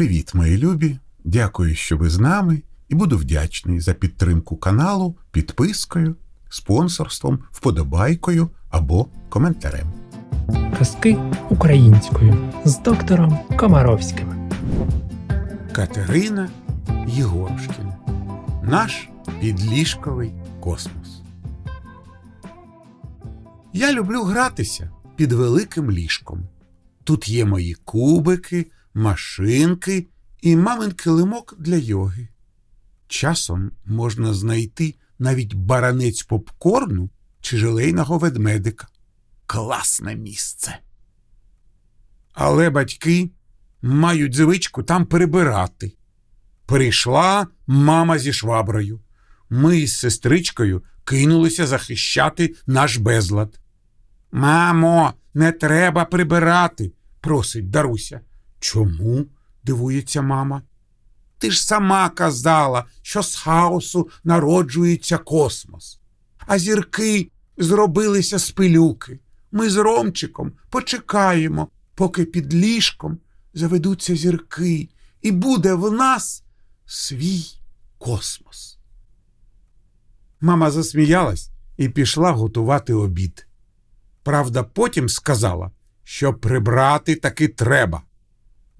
Привіт, мої любі! Дякую, що ви з нами, і буду вдячний за підтримку каналу підпискою, спонсорством, вподобайкою або коментарем. Казки українською з доктором Комаровським. Катерина Єгорушкіна. Наш підліжковий космос. Я люблю гратися під великим ліжком. Тут є мої кубики, машинки і мамин килимок для йоги. Часом можна знайти навіть баранець попкорну чи желейного ведмедика. Класне місце. Але батьки мають звичку там перебирати. Прийшла мама зі шваброю. Ми із сестричкою кинулися захищати наш безлад. Мамо, не треба прибирати, просить Даруся. Чому? дивується мама. Ти ж сама казала, що з хаосу народжується космос, а зірки зробилися з пилюки. Ми з Ромчиком почекаємо, поки під ліжком заведуться зірки, і буде в нас свій космос. Мама засміялась і пішла готувати обід. Правда, потім сказала, що прибрати таки треба,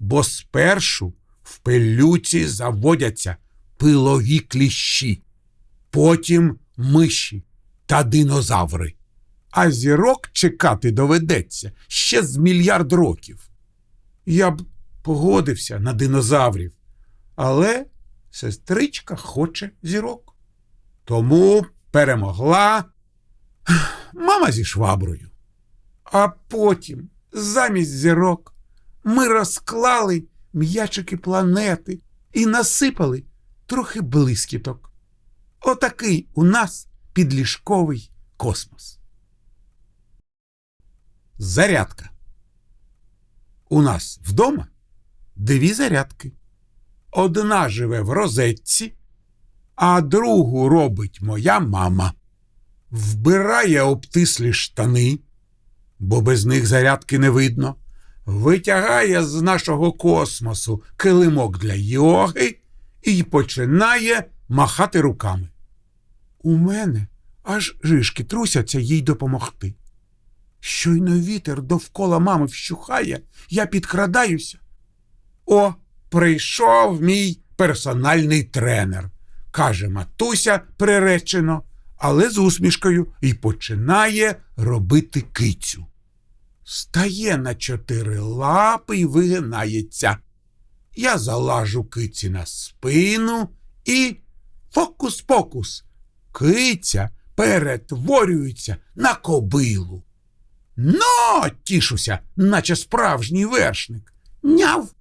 бо спершу в пилюці заводяться пилові кліщі, потім миші та динозаври. А зірок чекати доведеться ще з мільярд років. Я б погодився на динозаврів, але сестричка хоче зірок. Тому перемогла мама зі шваброю. А потім, замість зірок, ми розклали м'ячики планети і насипали трохи блискіток. Отакий у нас підліжковий космос. Зарядка. У нас вдома дві зарядки. Одна живе в розетці, а другу робить моя мама. Вбирає обтислі штани, бо без них зарядки не видно, витягає з нашого космосу килимок для йоги і починає махати руками. У мене аж жишки трусяться їй допомогти. Щойно вітер довкола мами вщухає, я підкрадаюся. О, прийшов мій персональний тренер, каже матуся приречено, але з усмішкою і починає робити кицю. Стає на чотири лапи і вигинається. Я залажу киці на спину і фокус-покус. Киця перетворюється на кобилу. Но, тішуся, наче справжній вершник. Няв,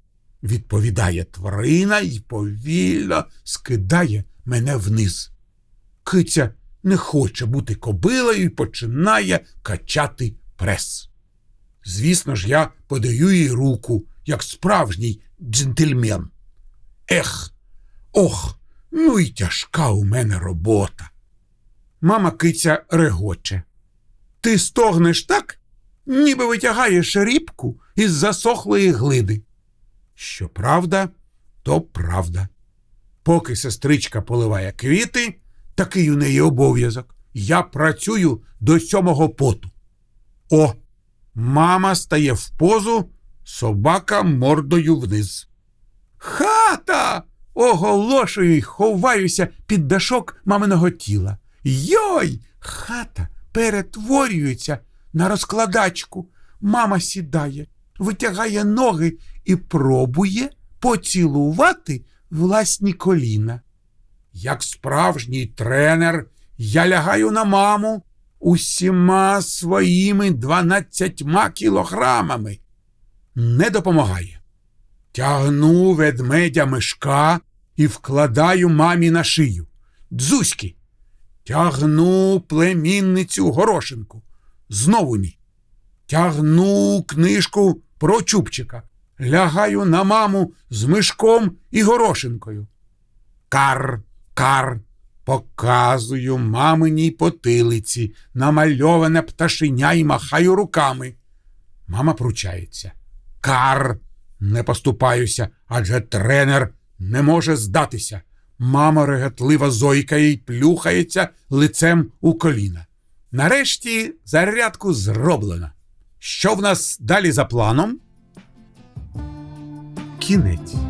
відповідає тварина і повільно скидає мене вниз. Киця не хоче бути кобилою і починає качати прес. Звісно ж, я подаю їй руку, як справжній джентльмен. Ех, ох, ну і тяжка у мене робота. Мама киця регоче. Ти стогнеш так, ніби витягаєш рібку із засохлої глиди. Що правда, то правда. Поки сестричка поливає квіти, такий у неї обов'язок. Я працюю до сьомого поту. О, мама стає в позу, собака мордою вниз. Хата! Оголошую й ховаюся під дашок маминого тіла. Йой! Хата перетворюється на розкладачку. Мама сідає, витягає ноги і пробує поцілувати власні коліна. Як справжній тренер, я лягаю на маму усіма своїми дванадцятьма кілограмами. Не допомагає. Тягну ведмедя мишка і вкладаю мамі на шию. Дзузьки. Тягну племінницю горошинку. Знову ні. Тягну книжку про Чубчика. Лягаю на маму з мишком і горошинкою. Кар, кар, показую маминій потилиці, намальоване пташеня і махаю руками. Мама пручається. Кар, не поступаюся, адже тренер не може здатися. Мама реготливо зойкає й плюхається лицем у коліна. Нарешті зарядку зроблено. Що в нас далі за планом? Кінець.